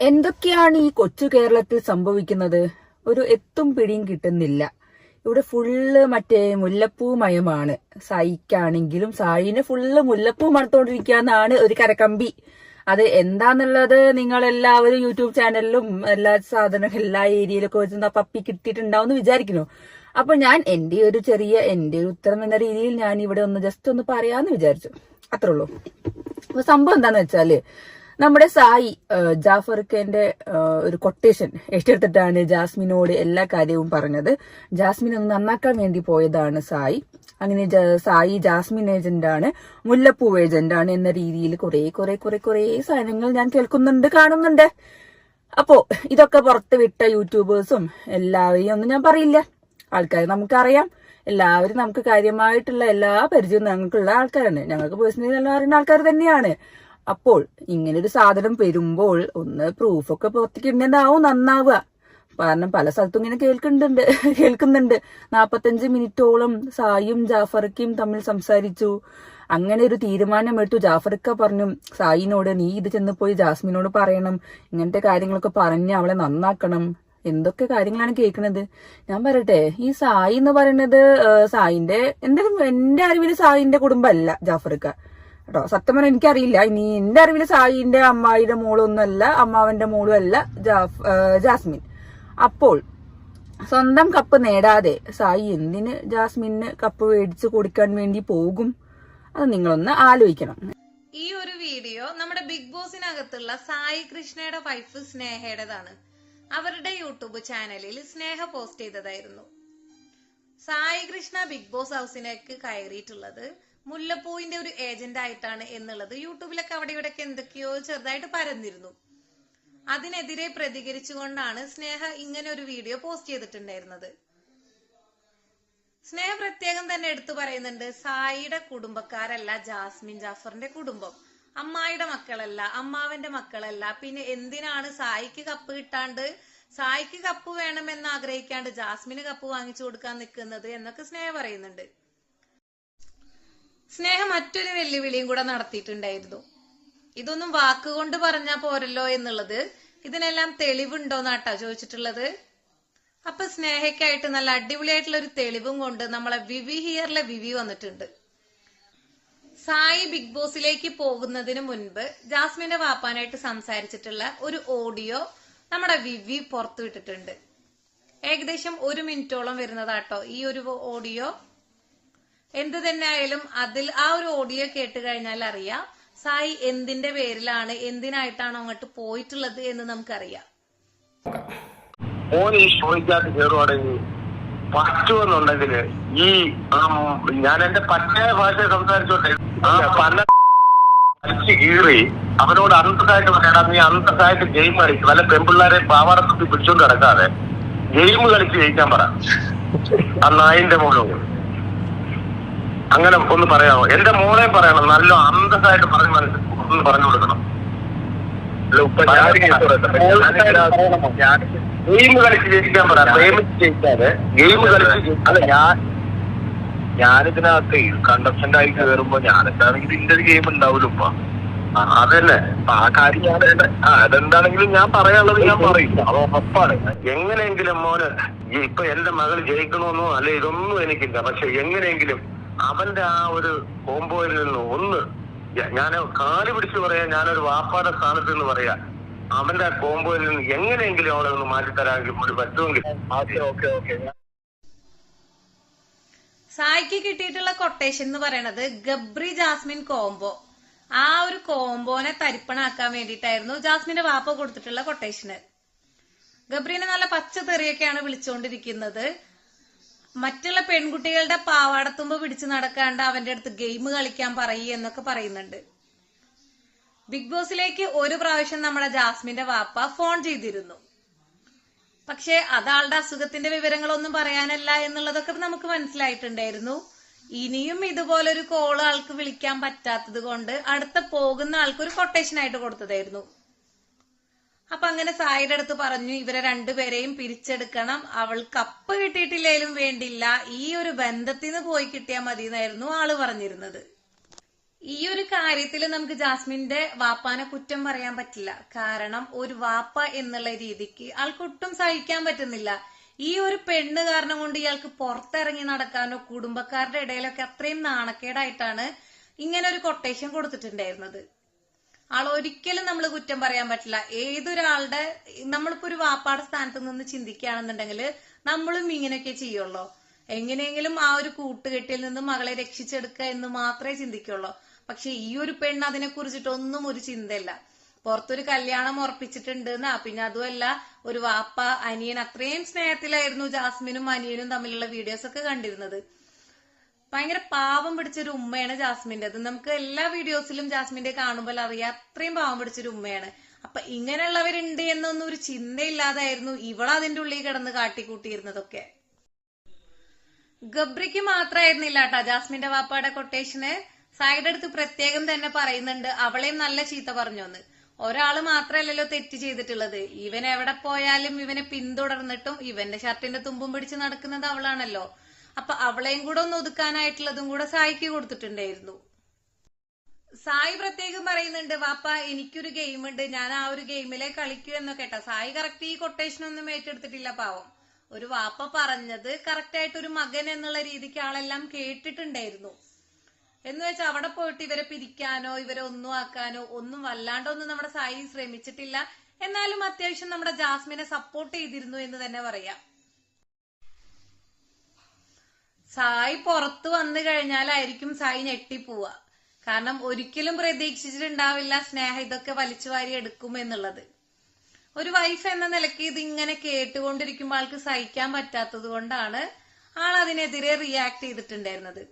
എന്തൊക്കെയാണ് ഈ കൊച്ചു കേരളത്തിൽ സംഭവിക്കുന്നത്? ഒരു എത്തും പിടിയും കിട്ടുന്നില്ല. ഇവിടെ ഫുള്ള് മറ്റേ മുല്ലപ്പൂമയമാണ്. സായിക്കാണെങ്കിലും സായിന് ഫുള്ള് മുല്ലപ്പൂ മണത്തോണ്ടിരിക്കാന്നാണ് ഒരു കരക്കമ്പി. അത് എന്താന്നുള്ളത് നിങ്ങൾ എല്ലാവരും യൂട്യൂബ് ചാനലിലും എല്ലാ സാധനം എല്ലാ ഏരിയയിലൊക്കെ വെച്ച് പപ്പി കിട്ടിയിട്ടുണ്ടാവും എന്ന് വിചാരിക്കുന്നു. അപ്പൊ ഞാൻ എന്റെ ഒരു ചെറിയ എന്റെ ഒരു ഉത്തരം എന്ന രീതിയിൽ ഞാൻ ഇവിടെ ഒന്ന് ജസ്റ്റ് ഒന്ന് പറയാന്ന് വിചാരിച്ചു. അത്രേ ഉള്ളൂ. അപ്പൊ സംഭവം എന്താന്ന് വെച്ചാൽ നമ്മുടെ സായി ജാഫർക്കന്റെ ഒരു കൊട്ടേഷൻ ഏറ്റെടുത്തിട്ടാണ് ജാസ്മിനോട് എല്ലാ കാര്യവും പറഞ്ഞത്. ജാസ്മിൻ ഒന്ന് നന്നാക്കാൻ വേണ്ടി പോയതാണ് സായി. അങ്ങനെ സായി ജാസ്മിൻ ഏജന്റ് ആണ് മുല്ലപ്പൂ ഏജന്റ് ആണ് എന്ന രീതിയിൽ കുറെ കുറെ കുറെ കുറെ സാധനങ്ങൾ ഞാൻ കേൾക്കുന്നുണ്ട് കാണുന്നുണ്ട്. അപ്പോ ഇതൊക്കെ പുറത്ത് വിട്ട യൂട്യൂബേഴ്സും എല്ലാവരെയും ഒന്നും ഞാൻ പറയില്ല. ആൾക്കാർ നമുക്കറിയാം. എല്ലാവരും നമുക്ക് കാര്യമായിട്ടുള്ള എല്ലാ പരിചയവും ഞങ്ങൾക്കുള്ള ആൾക്കാരാണ്. ഞങ്ങൾക്ക് പേഴ്സണലി നല്ല അറിയുന്ന ആൾക്കാർ തന്നെയാണ്. അപ്പോൾ ഇങ്ങനെ ഒരു സാധനം വരുമ്പോൾ ഒന്ന് പ്രൂഫൊക്കെ പുറത്തേക്ക് ഇടുന്നതാവും നന്നാവുക. കാരണം പല സ്ഥലത്തും ഇങ്ങനെ കേൾക്കുന്നുണ്ട് കേൾക്കുന്നുണ്ട്. നാപ്പത്തഞ്ച് മിനിറ്റോളം സായും ജാഫർക്കും തമ്മിൽ സംസാരിച്ചു. അങ്ങനെ ഒരു തീരുമാനമെടുത്തു. ജാഫർക്ക പറഞ്ഞു സായിനോട് നീ ഇത് ചെന്ന് പോയി ജാസ്മിനോട് പറയണം. ഇങ്ങനത്തെ കാര്യങ്ങളൊക്കെ പറഞ്ഞ് അവളെ നന്നാക്കണം. എന്തൊക്കെ കാര്യങ്ങളാണ് കേൾക്കുന്നത് ഞാൻ പറയട്ടെ ഈ സായി എന്ന് പറയുന്നത് സായിന്റെ എന്തായാലും എന്റെ അറിവിൽ സായിന്റെ കുടുംബമല്ല ജാഫർക്ക. കേട്ടോ. സത്യം പറഞ്ഞാൽ എനിക്കറിയില്ല. ഇനി എന്റെ അറിവിൽ സായിന്റെ അമ്മായിയുടെ മോളൊന്നുമല്ല അമ്മാവന്റെ മോളും അല്ല ജാസ്മിൻ. അപ്പോൾ സ്വന്തം കപ്പ് നേടാതെ സായി എന്തിന് ജാസ്മിന് കപ്പ് മേടിച്ച് കൊടുക്കാൻ വേണ്ടി പോകും? അത് നിങ്ങളൊന്ന് ആലോചിക്കണം. ഈ ഒരു വീഡിയോ നമ്മുടെ ബിഗ് ബോസിനകത്തുള്ള സായി കൃഷ്ണയുടെ വൈഫ് സ്നേഹയുടേതാണ്. അവരുടെ യൂട്യൂബ് ചാനലിൽ സ്നേഹ പോസ്റ്റ് ചെയ്തതായിരുന്നു. സായി കൃഷ്ണ ബിഗ് ബോസ് ഹൗസിനേക്ക് കയറിയിട്ടുള്ളത് മുല്ലപ്പൂവിന്റെ ഒരു ഏജന്റ് ആയിട്ടാണ് എന്നുള്ളത്. യൂട്യൂബിലൊക്കെ അവിടെ ഇവിടെയൊക്കെ എന്തൊക്കെയോ ചെറുതായിട്ട് പരന്നിരുന്നു. അതിനെതിരെ പ്രതികരിച്ചുകൊണ്ടാണ് സ്നേഹ ഇങ്ങനെ ഒരു വീഡിയോ പോസ്റ്റ് ചെയ്തിട്ടുണ്ടായിരുന്നത്. സ്നേഹ പ്രത്യേകം തന്നെ എടുത്തു പറയുന്നുണ്ട് സായിയുടെ കുടുംബക്കാരല്ല ജാസ്മിൻ ജാഫറിന്റെ കുടുംബം. അമ്മായിയുടെ മക്കളല്ല അമ്മാവന്റെ മക്കളല്ല. പിന്നെ എന്തിനാണ് സായിക്ക് കപ്പ് കിട്ടാണ്ട് സായിക്ക് കപ്പ് വേണമെന്ന് ആഗ്രഹിക്കാണ്ട് ജാസ്മിന് കപ്പ് വാങ്ങിച്ചു കൊടുക്കാൻ നിൽക്കുന്നത് എന്നൊക്കെ സ്നേഹ പറയുന്നുണ്ട്. സ്നേഹ മറ്റൊരു വെല്ലുവിളിയും കൂടെ നടത്തിയിട്ടുണ്ടായിരുന്നു. ഇതൊന്നും വാക്കുകൊണ്ട് പറഞ്ഞാ പോരല്ലോ എന്നുള്ളത്. ഇതിനെല്ലാം തെളിവുണ്ടോന്നാട്ടാ ചോദിച്ചിട്ടുള്ളത്. അപ്പൊ സ്നേഹയ്ക്കായിട്ട് നല്ല അടിപൊളിയായിട്ടുള്ള ഒരു തെളിവും കൊണ്ട് നമ്മളെ വിവി ഹിയറിലെ വിവി വന്നിട്ടുണ്ട്. സായി ബിഗ് ബോസിലേക്ക് പോകുന്നതിന് മുൻപ് ജാസ്മിന്റെ വാപ്പാനായിട്ട് സംസാരിച്ചിട്ടുള്ള ഒരു ഓഡിയോ നമ്മുടെ വിവി പുറത്തുവിട്ടിട്ടുണ്ട്. ഏകദേശം ഒരു മിനിറ്റോളം വരുന്നതാട്ടോ ഈ ഒരു ഓഡിയോ. എന്ത് തന്നെ ആയാലും അതിൽ ആ ഒരു ഓഡിയോ കേട്ട് കഴിഞ്ഞാൽ അറിയാം. സായി എന്തിന്റെ പേരിലാണ് എന്തിനായിട്ടാണ് അങ്ങോട്ട് പോയിട്ടുള്ളത് എന്ന് നമുക്കറിയാം. ഓൻ ഈ ഈ ഞാൻ എന്റെ പറ്റേ ഭാഷ സംസാരിച്ചോട്ടെ. പല അടിച്ചു കീറി അവനോട് അന്തസായിട്ട് പറയടാ നീ അന്തസ്സായിട്ട് ഗെയിം കളിച്ച് വല്ല പെമ്പിള്ളാരെ പാവാടത്തുമ്പി പിടിച്ചോണ്ട് നടക്കാതെ ഗെയിം കളിച്ച് ജയിക്കാൻ പറ. ആ നായിന്റെ അങ്ങനെ ഒന്ന് പറയാമോ? എന്റെ മോളെ പറയണം. നല്ല അന്തസ്സായിട്ട് പറഞ്ഞ് മനസ്സിൽ ഒന്ന് പറഞ്ഞു കൊടുക്കണം. ഗെയിം കളിച്ച് ജയിക്കാൻ പറ. പ്രേമിച്ച് ജയിക്കാതെ. ഗെയിം കളിച്ച് അല്ല ഞാൻ ഞാനിതിനകത്ത് കണ്ടസ്റ്റന്റ് ആയി കയറുമ്പോ ഞാൻ എന്താണെങ്കിലും ഇതിന്റെ ഒരു ഗെയിം ഉണ്ടാവില്ല ഇപ്പൊ അതന്നെ. ആ കാര്യം ഞാൻ ആ അതെന്താണെങ്കിലും ഞാൻ പറയാനുള്ളത് ഞാൻ പറയും. അത് ഉറപ്പാണ്. എങ്ങനെയെങ്കിലും മോന് ഇപ്പൊ എന്റെ മകൾ ജയിക്കണമെന്നോ അല്ലെ ഇതൊന്നും എനിക്കില്ല. പക്ഷെ എങ്ങനെയെങ്കിലും അവന്റെ ആ ഒരു കോമ്പോയിൽ നിന്ന് ഒന്ന് ഞാൻ കാൽ പിടിച്ച് പറയാ ഞാനൊരു വാപ്പാടെ സ്ഥാനത്ത് നിന്ന് പറയാ. അവന്റെ ആ കോമ്പോയിൽ നിന്ന് എങ്ങനെയെങ്കിലും അവളെ ഒന്ന് മാറ്റിത്തരാമെങ്കിൽ കൂടി പറ്റുമെങ്കിൽ സായിക്ക് കിട്ടിയിട്ടുള്ള കൊട്ടേഷൻ എന്ന് പറയണത് ഗബ്രി ജാസ്മിൻ കോംബോ ആ ഒരു കോംബോനെ തരിപ്പണാക്കാൻ വേണ്ടിയിട്ടായിരുന്നു ജാസ്മിന്റെ വാപ്പ കൊടുത്തിട്ടുള്ള കൊട്ടേഷന് ഗബ്രീനെ നല്ല പച്ച തെറിയൊക്കെയാണ് വിളിച്ചുകൊണ്ടിരിക്കുന്നത് മറ്റുള്ള പെൺകുട്ടികളുടെ പാവാടത്തുമ്പ് പിടിച്ചു നടക്കാണ്ട് അവന്റെ അടുത്ത് ഗെയിം കളിക്കാൻ പറയൂ എന്നൊക്കെ പറയുന്നുണ്ട്. ബിഗ് ബോസിലേക്ക് ഒരു പ്രാവശ്യം നമ്മുടെ ജാസ്മിന്റെ വാപ്പ ഫോൺ ചെയ്തിരുന്നു. പക്ഷെ അതാളുടെ അസുഖത്തിന്റെ വിവരങ്ങളൊന്നും പറയാനല്ല എന്നുള്ളതൊക്കെ നമുക്ക് മനസ്സിലായിട്ടുണ്ടായിരുന്നു. ഇനിയും ഇതുപോലൊരു കോൾ ആൾക്ക് വിളിക്കാൻ പറ്റാത്തത് കൊണ്ട് അടുത്ത പോകുന്ന ആൾക്ക് ഒരു കൊട്ടേഷൻ ആയിട്ട് കൊടുത്തതായിരുന്നു. അപ്പൊ അങ്ങനെ സായിയുടെ അടുത്ത് പറഞ്ഞു ഇവരെ രണ്ടുപേരെയും പിരിച്ചെടുക്കണം. അവൾ കപ്പ് കിട്ടിയിട്ടില്ലേലും വേണ്ടില്ല. ഈ ഒരു ബന്ധത്തിന് പോയി കിട്ടിയാൽ മതി എന്നായിരുന്നു ആൾ പറഞ്ഞിരുന്നത്. ഈ ഒരു കാര്യത്തിൽ നമുക്ക് ജാസ്മിന്റെ വാപ്പാനെ കുറ്റം പറയാൻ പറ്റില്ല. കാരണം ഒരു വാപ്പ എന്നുള്ള രീതിക്ക് ആൾക്ക് ഒട്ടും സഹിക്കാൻ പറ്റുന്നില്ല. ഈ ഒരു പെണ്ണ് കാരണം കൊണ്ട് ഇയാൾക്ക് പുറത്തിറങ്ങി നടക്കാനോ കുടുംബക്കാരുടെ ഇടയിലൊക്കെ അത്രയും നാണക്കേടായിട്ടാണ് ഇങ്ങനെ ഒരു കൊട്ടേഷൻ കൊടുത്തിട്ടുണ്ടായിരുന്നത്. ആൾ ഒരിക്കലും നമ്മൾ കുറ്റം പറയാൻ പറ്റില്ല. ഏതൊരാളുടെ നമ്മളിപ്പോ ഒരു വാപ്പാട് സ്ഥാനത്ത് നിന്ന് ചിന്തിക്കുകയാണെന്നുണ്ടെങ്കിൽ നമ്മളും ഇങ്ങനെയൊക്കെ ചെയ്യുള്ളൂ. എങ്ങനെയെങ്കിലും ആ ഒരു കൂട്ടുകെട്ടിൽ നിന്ന് മകളെ രക്ഷിച്ചെടുക്കുക എന്ന് മാത്രമേ ചിന്തിക്കുള്ളൂ. പക്ഷെ ഈ ഒരു പെണ്ണ് അതിനെ കുറിച്ചിട്ടൊന്നും ഒരു ചിന്തയില്ല. പുറത്തൊരു കല്യാണം ഉറപ്പിച്ചിട്ടുണ്ട് എന്നാ പിന്നെ അതുമല്ല ഒരു വാപ്പ അനിയൻ അത്രയും സ്നേഹത്തിലായിരുന്നു ജാസ്മിനും അനിയനും തമ്മിലുള്ള വീഡിയോസ് ഒക്കെ കണ്ടിരുന്നത്. ഭയങ്കര പാവം പിടിച്ചൊരു ഉമ്മയാണ് ജാസ്മിന്റെ അത് നമുക്ക് എല്ലാ വീഡിയോസിലും ജാസ്മിന്റെ കാണുമ്പോൾ അറിയാം. അത്രയും പാവം പിടിച്ചൊരു ഉമ്മയാണ്. അപ്പൊ ഇങ്ങനെയുള്ളവരുണ്ട് എന്നൊന്നും ഒരു ചിന്തയില്ലാതായിരുന്നു ഇവൾ അതിന്റെ ഉള്ളിൽ കിടന്ന് കാട്ടിക്കൂട്ടിയിരുന്നതൊക്കെ. ഗബ്രിക്ക് മാത്രമായിരുന്നില്ല കേട്ടോ ജാസ്മിന്റെ വാപ്പയുടെ കൊട്ടേഷന് സായിയുടെ അടുത്ത് പ്രത്യേകം തന്നെ പറയുന്നുണ്ട് അവളെയും നല്ല ചീത്ത പറഞ്ഞോന്ന് ഒരാൾ മാത്രമല്ലല്ലോ തെറ്റ് ചെയ്തിട്ടുള്ളത്. ഇവൻ എവിടെ പോയാലും ഇവനെ പിന്തുടർന്നിട്ടും ഇവന്റെ ഷർട്ടിന്റെ തുമ്പും പിടിച്ച് നടക്കുന്നത് അവളാണല്ലോ. അപ്പൊ അവളെയും കൂടെ ഒന്ന് ഒതുക്കാനായിട്ടുള്ളതും കൂടെ സായിക്ക് കൊടുത്തിട്ടുണ്ടായിരുന്നു. സായി പ്രത്യേകം പറയുന്നുണ്ട് വാപ്പ എനിക്കൊരു ഗെയിം ഉണ്ട്. ഞാൻ ആ ഒരു ഗെയിമിലെ കളിക്കൂ എന്നൊക്കെ കേട്ടോ. സായി കറക്റ്റ് ഈ കൊട്ടേഷൻ ഒന്നും ഏറ്റെടുത്തിട്ടില്ല പാവം. ഒരു വാപ്പ പറഞ്ഞത് കറക്റ്റ് ആയിട്ട് ഒരു മകൻ എന്നുള്ള രീതിക്ക് ആളെല്ലാം കേട്ടിട്ടുണ്ടായിരുന്നു. എന്ന് വെച്ചാൽ അവിടെ പോയിട്ട് ഇവരെ പിരിക്കാനോ ഇവരെ ഒന്നും ആക്കാനോ ഒന്നും വല്ലാണ്ടൊന്നും നമ്മുടെ സായി ശ്രമിച്ചിട്ടില്ല. എന്നാലും അത്യാവശ്യം നമ്മുടെ ജാസ്മിനെ സപ്പോർട്ട് ചെയ്തിരുന്നു എന്ന് തന്നെ പറയാം. സായി പുറത്തു വന്നു കഴിഞ്ഞാലായിരിക്കും സായി ഞെട്ടിപ്പോവുക കാരണം ഒരിക്കലും പ്രതീക്ഷിച്ചിട്ടുണ്ടാവില്ല സ്നേഹം ഇതൊക്കെ വലിച്ചു വാരി എടുക്കും എന്നുള്ളത്. ഒരു വൈഫ് എന്ന നിലയ്ക്ക് ഇതിങ്ങനെ കേട്ടുകൊണ്ടിരിക്കുമ്പോൾ ആൾക്ക് സഹിക്കാൻ പറ്റാത്തത് കൊണ്ടാണ് ആൾ അതിനെതിരെ റിയാക്ട് ചെയ്തിട്ടുണ്ടായിരുന്നത്.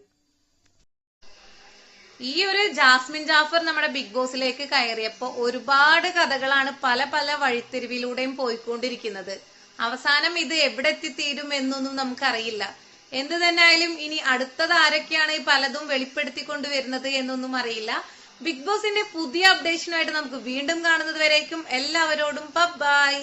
ഈ ഒരു ജാസ്മിൻ ജാഫർ നമ്മുടെ ബിഗ് ബോസിലേക്ക് കയറിയപ്പോ ഒരുപാട് കഥകളാണ് പല പല വഴിത്തിരിവിലൂടെയും പോയിക്കൊണ്ടിരിക്കുന്നത്. അവസാനം ഇത് എവിടെ എത്തിത്തീരും എന്നൊന്നും നമുക്കറിയില്ല. എന്ത് തന്നെ ആയാലും ഇനി അടുത്തത് ആരൊക്കെയാണ് ഈ പലതും വെളിപ്പെടുത്തിക്കൊണ്ട് വരുന്നത് എന്നൊന്നും അറിയില്ല. ബിഗ് ബോസിന്റെ പുതിയ അപ്ഡേഷനുമായിട്ട് നമുക്ക് വീണ്ടും കാണുന്നത് വരേക്കും. എല്ലാവരോടും ബൈ